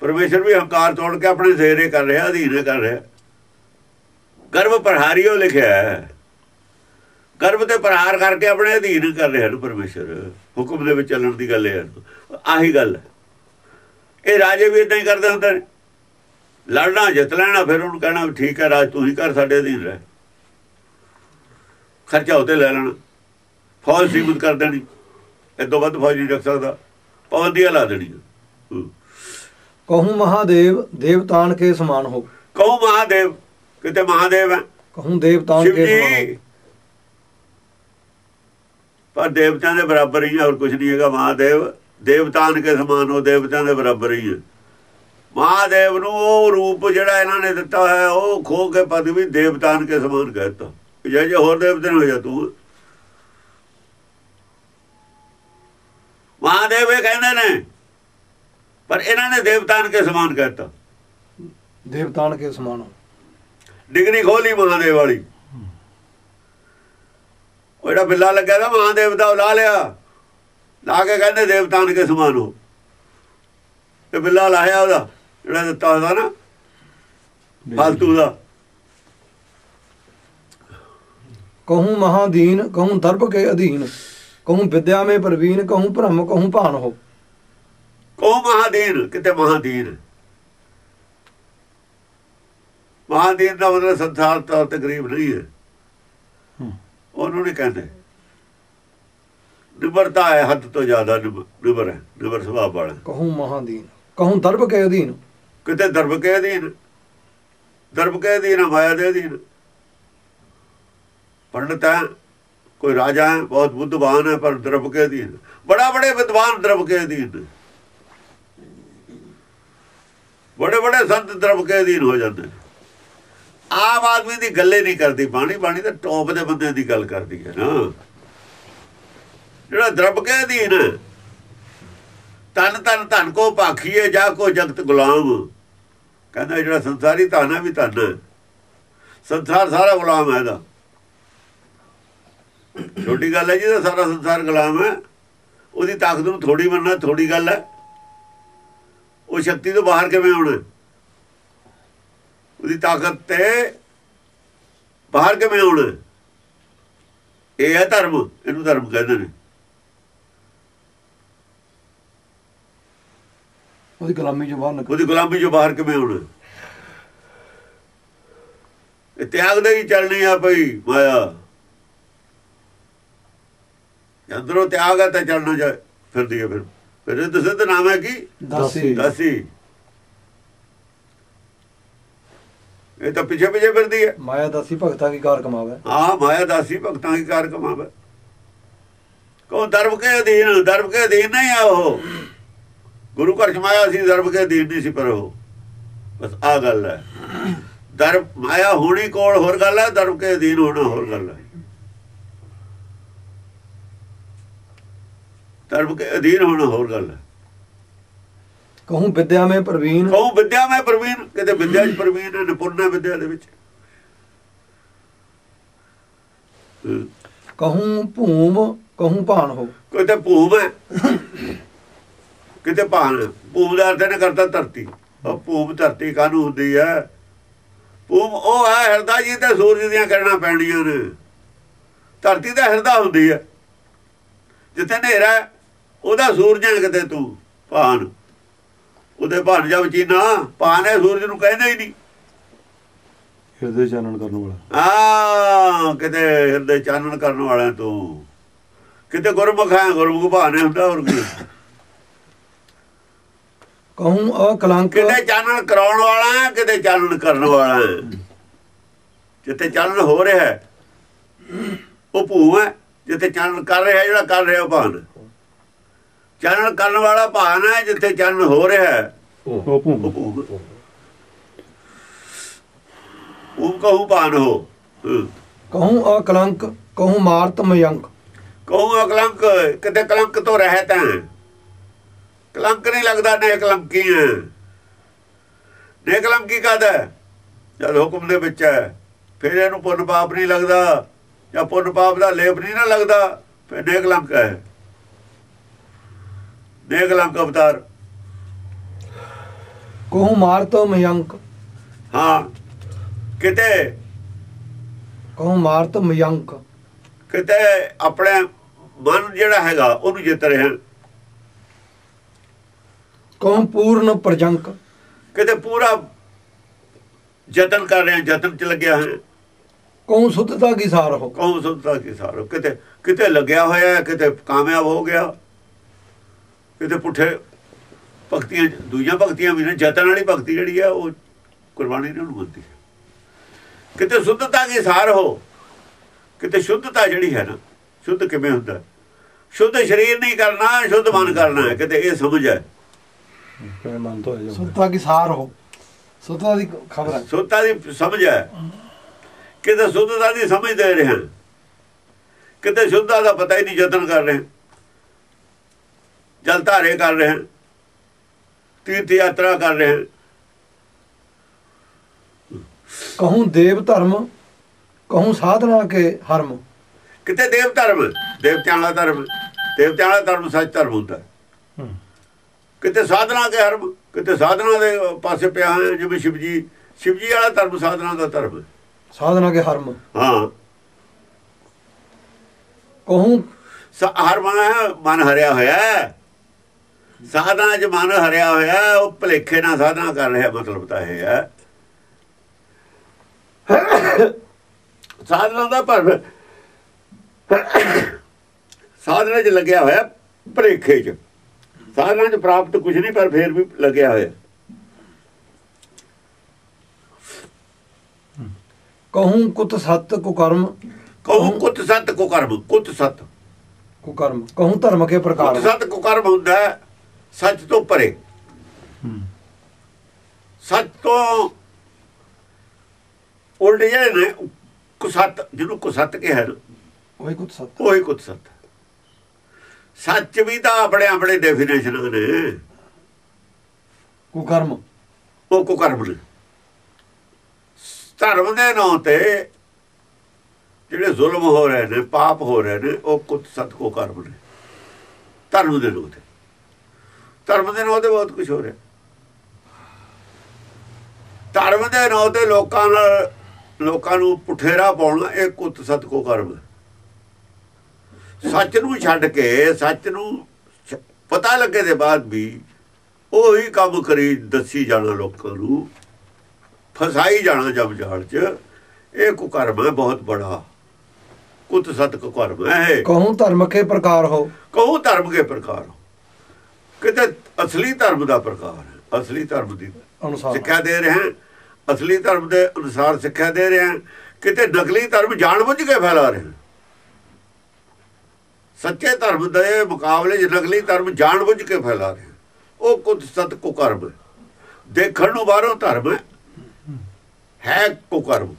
ਪਰਮੇਸ਼ਰ ਵੀ ਹੰਕਾਰ ਤੋੜ ਕੇ ਆਪਣੇ ਜ਼ੇਰੇ ਕਰ ਰਿਹਾ, ਅਧੀਨ ਕਰ ਰਿਹਾ। ਗਰਭ ਪ੍ਰਹਾਰੀਓ ਲਿਖਿਆ ਹੈ। ਗਰਭ ਤੇ ਪ੍ਰਹਾਰ ਕਰਕੇ ਆਪਣੇ ਅਧੀਨ ਕਰ ਰਿਹਾ ਨੂੰ ਪਰਮੇਸ਼ਰ। ਹੁਕਮ ਦੇ ਵਿੱਚ ਚੱਲਣ ਦੀ ਗੱਲ ਹੈ। ਆਹੀ ਗੱਲ ਹੈ। ਇਹ ਰਾਜੇ ਵੀ ਇਦਾਂ ਹੀ ਕਰਦੇ ਹੁੰਦੇ ਨੇ। ਲੜਨਾ, ਜਿੱਤ ਲੈਣਾ, ਫਿਰ ਉਹਨੂੰ ਕਹਿਣਾ ਵੀ ਠੀਕ ਹੈ, ਰਾਜ ਤੂੰ ਹੀ ਕਰ ਸਾਡੇ ਅਧੀਨ ਰਹਿ। ਖਰਚਾ ਉਤੇ ਲੈ ਲੈਣਾ। ਫੌਜ ਸੀਮਤ ਕਰ ਦੇਣੀ। ਇਦੋਂ ਵੱਧ ਫੌਜ ਨਹੀਂ ਰੱਖ ਸਕਦਾ। ਪਾਬੰਦੀਆਂ ਲਾ ਦੇਣੀ ਕਹੂੰ ਮਹਾਦੇਵ ਦੇਵਤਾਨ ਕੇ ਸਮਾਨ ਹੋ। ਕਹੋ ਮਹਾਦੇਵ ਕਿਤੇ ਮਹਾਦੇਵ ਹੈ? ਕਹੂੰ ਦੇਵਤਾਨ ਕੇ ਸਮਾਨ ਹੋ। ਪਰ ਦੇਵਤਿਆਂ ਦੇ ਬਰਾਬਰ ਹੀ ਹੈ ਹੋਰ ਕੁਝ ਨਹੀਂ ਹੈਗਾ। ਮਹਾਦੇਵ ਦੇਵਤਾਂ ਕੇ ਸਮਾਨ ਹੋ ਦੇਵਤਿਆਂ ਦੇ ਬਰਾਬਰ ਹੀ ਹੈ ਮਹਾਦੇਵ ਨੂੰ ਉਹ ਰੂਪ ਜਿਹੜਾ ਇਹਨਾਂ ਨੇ ਦਿੱਤਾ ਹੋਇਆ ਉਹ ਖੋ ਕੇ ਪਦਵੀ ਦੇਵਤਾਂ ਕੇ ਸਮਾਨ ਕਹਿਤਾ। ਜੇ ਜੇ ਹੋਰ ਦੇਵਤੇ ਹੋ ਜਾ ਤੂੰ। ਮਹਾਦੇਵ ਇਹ ਕਹਿੰਦੇ ਨੇ ਪਰ ਇਹਨਾਂ ਨੇ ਦੇਵਤਾਂ ਕੇ ਸਮਾਨ ਕਹਿਤਾ। ਦੇਵਤਾਨ ਕੇ ਸਮਾਨ। ਡਿਗਰੀ ਖੋਲੀ ਮਹਾਦੇਵ ਵਾਲੀ। ਉਹ ਜਿਹੜਾ ਬਿੱਲਾ ਲੱਗਿਆ ਨਾ ਮਹਾਦੇਵ ਦਾ ਉਹ ਲਾ ਲਿਆ। ਲਾ ਕੇ ਕਹਿੰਦੇ ਦੇਵਤਾਂ ਕੇ ਸਮਾਨ ਹੋ। ਤੇ ਬਿੱਲਾ ਲਾਇਆ ਉਹਦਾ ਜਿਹੜਾ ਦਿੱਤਾ ਹੁੰਦਾ ਨਾ ਫਾਲਤੂ ਦਾ। ਕਹੂੰ ਮਹਾਦੀਨ ਕਹੂੰ ਦਰਬ ਕੇ ਅਧੀਨ। ਕਹੂੰ ਵਿਦਿਆ ਮੇ ਪ੍ਰਵੀਨ ਕਹੂੰ ਭ੍ਰਮ ਕਹੂੰ ਭਾਨ ਹੋ। ਕੋ ਮਹਾਦੀਨ ਕਿਤੇ ਮਹਾਦੀਨ ਮਹਾਦੀਨ ਦਾ ਮਤਲਬ ਸੰਸਾਰ ਤੌਰ ਤੇ ਗਰੀਬ ਨਹੀਂ ਹੈ। ਉਹਨੂੰ ਨਹੀਂ ਕਹਿੰਦੇ। ਨਿਬਰਤਾ ਹੈ ਹੱਦ ਤੋਂ ਜ਼ਿਆਦਾ ਨਿਬ- ਨਿਬਰ ਹੈ ਨਿਬਰ ਸੁਭਾਅ ਵਾਲਾ। ਕਹੂੰ ਮਹਾਦੀਨ ਕਹੂੰ ਦਰਬ ਕੇ ਅਧੀਨ। ਕਿਤੇ ਦਰਬ ਕੇ ਅਧੀਨ? ਦਰਬ ਕੇ ਅਧੀਨ ਮਾਇਆ ਦੇ ਅਧੀਨ। ਪੰਡਤ ਹੈ ਕੋਈ ਰਾਜਾ ਹੈ ਬਹੁਤ ਬੁੱਧਵਾਨ ਹੈ ਪਰ ਦਰਬ ਕੇ ਅਧੀਨ। ਬੜਾ ਬੜੇ ਵਿਦਵਾਨ ਦਰਬ ਕੇ ਅਧੀਨ ਨੇ। ਬੜੇ ਬੜੇ ਸੰਤ ਦਰਬ ਕੇ ਅਧੀਨ ਹੋ ਜਾਂਦੇ ਆਮ ਆਦਮੀ ਦੀ ਗੱਲੇ ਨਹੀਂ ਕਰਦੀ, ਬਾਣੀ ਬਾਣੀ ਤਾਂ ਟੌਪ ਦੇ ਬੰਦੇ ਦੀ ਗੱਲ ਕਰਦੀ ਹੈ ਨਾ। ਜਿਹੜਾ ਦਰਬ ਕੇ ਅਧੀਨ ਹੈ ਤਨ ਤਨ ਧਨ ਕੋ ਭਾਖੀਏ, ਜਾ ਕੋ ਜਗਤ ਗੁਲਾਮ। ਕਹਿੰਦਾ ਜਿਹੜਾ ਸੰਸਾਰੀ ਧਨ ਹੈ ਵੀ ਧਨ ਹੈ। ਸੰਸਾਰ ਸਾਰਾ ਗੁਲਾਮ ਹੈ ਇਹਦਾ। ਛੋਟੀ ਗੱਲ ਹੈ ਜੀ ਦਾ ਸਾਰਾ ਸੰਸਾਰ ਗੁਲਾਮ ਹੈ। ਉਹਦੀ ਤਾਕਤ ਨੂੰ ਥੋੜੀ ਮੰਨਣਾ ਥੋੜੀ ਗੱਲ ਹੈ। ਉਹ ਸ਼ਕਤੀ ਤੋਂ ਬਾਹਰ ਕਿਵੇਂ ਆਉਣਾ? ਉਹਦੀ ਤਾਕਤ ਤੇ ਬਾਹਰ ਕਿਵੇਂ ਆਉਣਾ? ਇਹ ਹੈ ਧਰਮ ਇਹਨੂੰ ਧਰਮ ਕਹਿੰਦੇ ਨੇ। ਉਹਦੀ ਗੁਲਾਮੀ ਚੋਂ ਬਾਹਰ ਨਿਕਲ ਉਹਦੀ ਗੁਲਾਮੀ ਚੋਂ ਬਾਹਰ ਕਿਵੇਂ ਆਉਣਾ? ਇਹ ਤਿਆਗ ਦੇ ਹੀ ਚੱਲਣੀ ਆ ਭਈ ਮਾਇਆ। ਅੰਦਰੋਂ ਤਿਆਗ ਹੈ ਤਾਂ ਚੱਲਣਾ ਜਾ ਫਿਰਦੀ ਹੈ ਫਿਰ। ਦੱਸੇ ਤਾਂ ਨਾਮ ਹੈ ਕੀ? ਦਾਸੀ। ਦਾਸੀ। ਇਹ ਤਾਂ ਪਿੱਛੇ ਪਿੱਛੇ ਫਿਰਦੀ ਹੈ। ਮਾਇਆ ਦਾਸੀ ਭਗਤਾਂ ਕੀ ਕਾਰ ਕਮਾਵੇ? ਹਾਂ ਮਾਇਆ ਦਾਸੀ ਭਗਤਾਂ ਦੀ ਕਾਰ ਕਮਾਵੇ। ਕੋ ਦਰਬ ਕੇ ਅਧੀਨ? ਦਰਬ ਕੇ ਅਧੀਨ ਨਹੀਂ ਆ ਉਹ। ਗੁਰੂ ਘਰ ਚ ਮਾਇਆ ਸੀ ਦਰਬ ਕੇ ਅਧੀਨ ਨਹੀਂ ਸੀ ਪਰ ਉਹ। ਬਸ ਆ ਗੱਲ ਹੈ। ਦਰਬ ਮਾਇਆ ਹੋਣੀ ਕੋਲ ਹੋਰ ਗੱਲ ਹੈ ਦਰਬ ਕੇ ਅਧੀਨ ਹੋਣਾ ਹੋਰ ਗੱਲ ਹੈ। ਦਰਬ ਕੇ ਅਧੀਨ ਹੋਣਾ ਹੋਰ ਗੱਲ ਹੈ। ਕਹੂੰ ਵਿਦਿਆ ਮੇ ਪ੍ਰਵੀਨ। ਕਹੂੰ ਵਿਦਿਆ ਮੈਂ ਪ੍ਰਵੀਨ ਕਿਤੇ ਵਿਦਿਆ ਚ ਪ੍ਰਵੀਨ ਹੈ ਨਿਪੁੰਨ ਵਿਦਿਆ ਦੇ ਵਿੱਚ। ਕਹੂੰ ਭੂਮ ਕਹੂੰ ਭਾਨ ਹੋ। ਕੋਈ ਤੇ ਭੂਮ ਹੈ ਕਿਤੇ ਭਾਨ। ਭੂਮ ਦਾ ਅਰਥ ਨੇ ਕਰਤਾ ਧਰਤੀ। ਉਹ ਭੂਮ ਧਰਤੀ ਕਾਹਨੂੰ ਹੁੰਦੀ ਹੈ? ਭੂਮ ਉਹ ਹੈ ਹਿਰਦਾ ਜੀ ਤੇ ਸੂਰਜ ਦੀਆਂ ਕਿਰਨਾਂ ਪੈਣੀਆਂ ਨੇ। ਧਰਤੀ ਦਾ ਹਿਰਦਾ ਹੁੰਦੀ ਹੈ। ਜਿੱਥੇ ਹਨੇਰਾ ਉਹਦਾ ਸੂਰਜ ਹੈ ਕਿਤੇ ਤੂੰ? ਭਾਨ। ਉਹਦੇ ਭਾਨ ਜਾ ਚੀਨਾ ਭਾਨ ਹੈ ਸੂਰਜ ਨੂੰ ਕਹਿੰਦੇ ਹੀ ਨਹੀਂ। ਹਿਰਦੇ ਚਾਨਣ ਕਰਨ ਵਾਲਾ। ਆ ਕਿਤੇ ਹਿਰਦੇ ਚਾਨਣ ਕਰਨ ਵਾਲਾ ਤੂੰ। ਕਿਤੇ ਗੁਰਮੁਖ ਹੈ ਗੁਰਮੁਖ ਭਾਣੇ ਹੁੰਦਾ ਹੋਰ ਕੀ। ਕਹੂੰ ਅਕਲੰਕ ਕਿਤੇ ਚਾਨਣ ਕਰਾਉਣ ਵਾਲਾ ਕਿਤੇ ਚਾਨਣ ਕਰਨ ਵਾਲਾ ਜਿੱਥੇ ਚਾਨਣ ਹੋ ਰਿਹਾ ਹੈ ਉਹ ਭੂ ਹੈ ਜਿੱਥੇ ਚਾਨਣ ਕਰ ਰਿਹਾ ਜਿਹੜਾ ਕਰ ਰਿਹਾ ਉਹ ਭਾਨ। ਚਾਨਣ ਕਰਨ ਵਾਲਾ ਭਾਨ ਹੈ ਜਿੱਥੇ ਚਾਨਣ ਹੋ ਰਿਹਾ ਹੈ। ਉਹ ਭੂਮ। ਕਹੂ ਭਾਨ ਹੋ। ਕਹੂੰ ਅਕਲੰਕ ਕਹੂੰ ਮਾਰਤ ਮਯੰਕ। ਕਹੂੰ ਅਕਲੰਕ ਕਿਤੇ ਕਲੰਕ ਤੋਂ ਰਹਿਤ ਹੈ। ਕਲੰਕ ਨਹੀਂ ਲੱਗਦਾ ਨੇ ਕਲੰਕੀ ਹੈ। ਨੇ ਕਲੰਕੀ ਕਹਦਾ ਜਦ ਹੁਕਮ ਦੇ ਵਿੱਚ ਹੈ। ਫਿਰ ਇਹਨੂੰ ਪੁੰਨ ਪਾਪ ਨਹੀਂ ਲੱਗਦਾ। ਜਾਂ ਪੁੰਨ ਪਾਪ ਦਾ ਲੇਪ ਨਹੀਂ ਨਾ ਲੱਗਦਾ। ਫਿਰ ਨੇ ਕਲੰਕ ਹੈ। ਨੇ ਕਲੰਕ ਅਵਤਾਰ ਕਹੂੰ ਮਾਰਤ ਮਯੰਕ। ਹਾਂ ਕਿਤੇ? ਕਹੂੰ ਮਾਰਤ ਮਯੰਕ। ਕਿਤੇ ਆਪਣੇ ਮਨ ਜਿਹੜਾ ਹੈਗਾ ਉਹਨੂੰ ਜਿੱਤ ਰਿਹਾ ਕਹੂੰ ਪੂਰਨ ਪ੍ਰਜੰਕ। ਕਿਤੇ ਪੂਰਾ ਯਤਨ ਕਰ ਰਿਹਾ ਯਤਨ ਚ ਲੱਗਿਆ ਹੈ। ਕਹੂੰ ਸੁਧਤਾ ਕੀ ਸਾਰ ਹੋ। ਕੌਣ ਸੁਣਦਾ ਕੀ ਸਾਰੋ ਕਿਤੇ ਕਿਤੇ ਲੱਗਿਆ ਹੋਇਆ ਹੈ, ਕਿਤੇ ਕਾਮਯਾਬ ਹੋ ਗਿਆ। ਕਿਤੇ ਪੁੱਠੇ ਭਗਤੀਆਂ ਦੂਜੀਆਂ ਭਗਤੀਆਂ ਵੀ ਨੇ ਯਤਨ ਵਾਲੀ ਭਗਤੀ ਜਿਹੜੀ ਆ ਉਹ ਕੁਰਬਾਨੀ ਨਾਲ ਹੁੰਦੀ। ਹੈ ਕਿਤੇ ਸ਼ੁੱਧਤਾ ਕੀ ਸਾਰ ਹੋ ਕਿਤੇ ਸ਼ੁੱਧਤਾ ਜਿਹੜੀ ਹੈ ਨਾ ਸ਼ੁੱਧ ਕਿਵੇਂ ਹੁੰਦਾ? ਸ਼ੁੱਧ ਸਰੀਰ ਨਹੀਂ ਕਰਨਾ ਸ਼ੁੱਧ ਮਨ ਕਰਨਾ ਹੈ ਕਿਤੇ ਇਹ ਸਮਝ ਹੈ। ਕਿਵੇਂ ਮਨ ਤੋਂ ਆ ਜਾਂਦਾ? ਸੁਧਤਾ ਕੀ ਸਾਰ ਹੋ? ਸੁਧਤਾ ਦੀ ਖਬਰ ਹੈ। ਸ਼ੁੱਧਤਾ ਦੀ ਸਮਝ ਹੈ। ਕਿਤੇ ਸ਼ੁੱਧਤਾ ਦੀ ਸਮਝ ਦੇ ਰਹੇ ਹਾਂ। ਕਿਤੇ ਸ਼ੁੱਧਤਾ ਦਾ ਪਤਾ ਹੀ ਨਹੀਂ ਯਤਨ ਕਰ ਰਹੇ। ਜਲ ਧਾਰੇ ਕਰ ਰਹੇ ਹਾਂ ਤੀਰਥ ਯਾਤਰਾ ਕਰ ਰਹੇ ਹਾਂ ਕਹੂੰ ਦੇਵ ਧਰਮ ਕਹੂੰ ਸਾਧਨਾ ਕੇ ਹਰਮ। ਕਿਤੇ ਦੇਵ ਧਰਮ? ਦੇਵਤਿਆਂ ਦਾ ਧਰਮ ਦੇਵਤਿਆਂ ਦਾ ਧਰਮ ਸੱਚ ਧਰਮ ਹੁੰਦਾ। ਕਿਤੇ ਸਾਧਨਾ ਕੇ ਹਰਮ ਕਿਤੇ ਸਾਧਨਾ ਦੇ ਪਾਸੇ ਪਿਆ ਹੈ ਜਿਵੇਂ ਸ਼ਿਵਜੀ ਸ਼ਿਵਜੀ ਵਾਲਾ ਧਰਮ ਸਾਧਨਾ ਦਾ ਧਰਮ। ਸਾਧਨਾ ਕੇ ਹਰਮ। ਹਾਂ। ਕਹੂੰ ਸ- ਹਰ ਮਨ ਹਰਿਆ ਹੋਇਆ। ਸਾਧਨਾ ਚ ਮਨ ਹਰਿਆ ਹੋਇਆ ਉਹ ਭਲੇਖੇ ਨਾਲ ਸਾਧਨਾ ਕਰ ਰਿਹਾ ਮਤਲਬ ਤਾਂ ਇਹ ਹੈ। ਸਾਧਨਾ ਦਾ ਪਰ ਸਾਧਨਾ ਚ ਲੱਗਿਆ ਹੋਇਆ ਭਲੇਖੇ ਚ। ਸਾਧਨਾ ਚ ਪ੍ਰਾਪਤ ਕੁਝ ਨਹੀਂ ਪਰ ਫੇਰ ਵੀ ਲੱਗਿਆ ਹੋਇਆ। ਕਹੂੰ ਕੁਤ ਸਤ ਕੁਕਰਮ ਕਹੂੰ ਕੁੱਤ ਸਤ ਕੋ ਕਰਮ ਕੁੱਤ ਸਤ। ਕੁਕਰਮ ਕਹੂੰ ਧਰਮ ਕੇ ਪ੍ਰਕਾਰ। ਕੁੱਤ ਸਤ ਕੋ ਕਰਮ ਹੁੰਦਾ ਹੈ। ਸੱਚ ਤੋਂ ਪਰੇ। ਸੱਚ ਤੋਂ ਉਲਟ ਜਿਹੜੇ ਨੇ ਕੁਸਤ ਜਿਹਨੂੰ ਕੁਸਤ ਕਿਹਾ ਨਾ। ਉਹੀ ਕੁਤ ਸਤ। ਉਹੀ ਕੁਸਤ ਸੱਚ ਵੀ ਤਾਂ ਆਪਣੇ ਆਪਣੇ ਡੈਫੀਨੇਸ਼ਨ ਨੇ। ਕੁਕਰਮ। ਉਹ ਕੁਕਰਮ ਨੇ। ਧਰਮ ਦੇ ਨਾਂ ਤੇ ਜਿਹੜੇ ਜ਼ੁਲਮ ਹੋ ਰਹੇ ਨੇ ਪਾਪ ਹੋ ਰਹੇ ਨੇ ਉਹ ਕੁਸਤ ਕੋ ਕਰਮ ਨੇ। ਧਰਮ ਦੇ ਨਾਂ ਤੇ। ਧਰਮ ਦੇ ਨਾਂ ਤੇ ਬਹੁਤ ਕੁਝ ਹੋ ਰਿਹਾ। ਧਰਮ ਦੇ ਨਾਂ ਤੇ ਲੋਕਾਂ ਨਾਲ ਲੋਕਾਂ ਨੂੰ ਪੁਠੇਰਾ ਪਾਉਣਾ ਇਹ ਕੁੱਤ ਸਤ ਕੋ ਕਰਮ ਹੈ। ਸੱਚ ਨੂੰ ਛੱਡ ਕੇ ਸੱਚ ਨੂੰ ਪਤਾ ਲੱਗੇ ਦੇ ਬਾਅਦ ਵੀ ਉਹੀ ਕੰਮ ਕਰੀ ਦੱਸੀ ਜਾਣਾ ਲੋਕਾਂ ਨੂੰ ਫਸਾਈ ਜਾਣਾ ਜਬ ਜਾਲ ਚ ਇਹ ਕੁਕਰਮ ਹੈ ਬਹੁਤ ਬੜਾ। ਕੁੱਤ ਸਤ ਕੁਕਰਮ ਹੈ ਕਹੂੰ ਧਰਮ ਕੇ ਪ੍ਰਕਾਰ ਹੋ। ਕਹੋ ਧਰਮ ਕੇ ਪ੍ਰਕਾਰ ਕਿਤੇ ਅਸਲੀ ਧਰਮ ਦਾ ਪ੍ਰਕਾਰ ਹੈ ਅਸਲੀ ਧਰਮ ਦੀ ਅਨੁਸਾਰ ਸਿੱਖਿਆ ਦੇ ਰਹੇ ਅਸਲੀ ਧਰਮ ਦੇ ਅਨੁਸਾਰ ਸਿੱਖਿਆ ਦੇ ਰਹੇ ਕਿਤੇ ਨਕਲੀ ਧਰਮ ਜਾਣਬੁੱਝ ਕੇ ਫੈਲਾ ਰਹੇ ਸੱਚੇ ਧਰਮ ਦੇ ਮੁਕਾਬਲੇ 'ਚ ਨਕਲੀ ਧਰਮ ਜਾਣਬੁੱਝ ਕੇ ਫੈਲਾ ਰਹੇ। ਉਹ ਕੁਦ ਸਤ ਕੁਕਰਮ। ਦੇਖਣ ਨੂੰ ਬਾਹਰੋਂ ਧਰਮ ਹੈ ਹੈ ਕੁਕਰਮ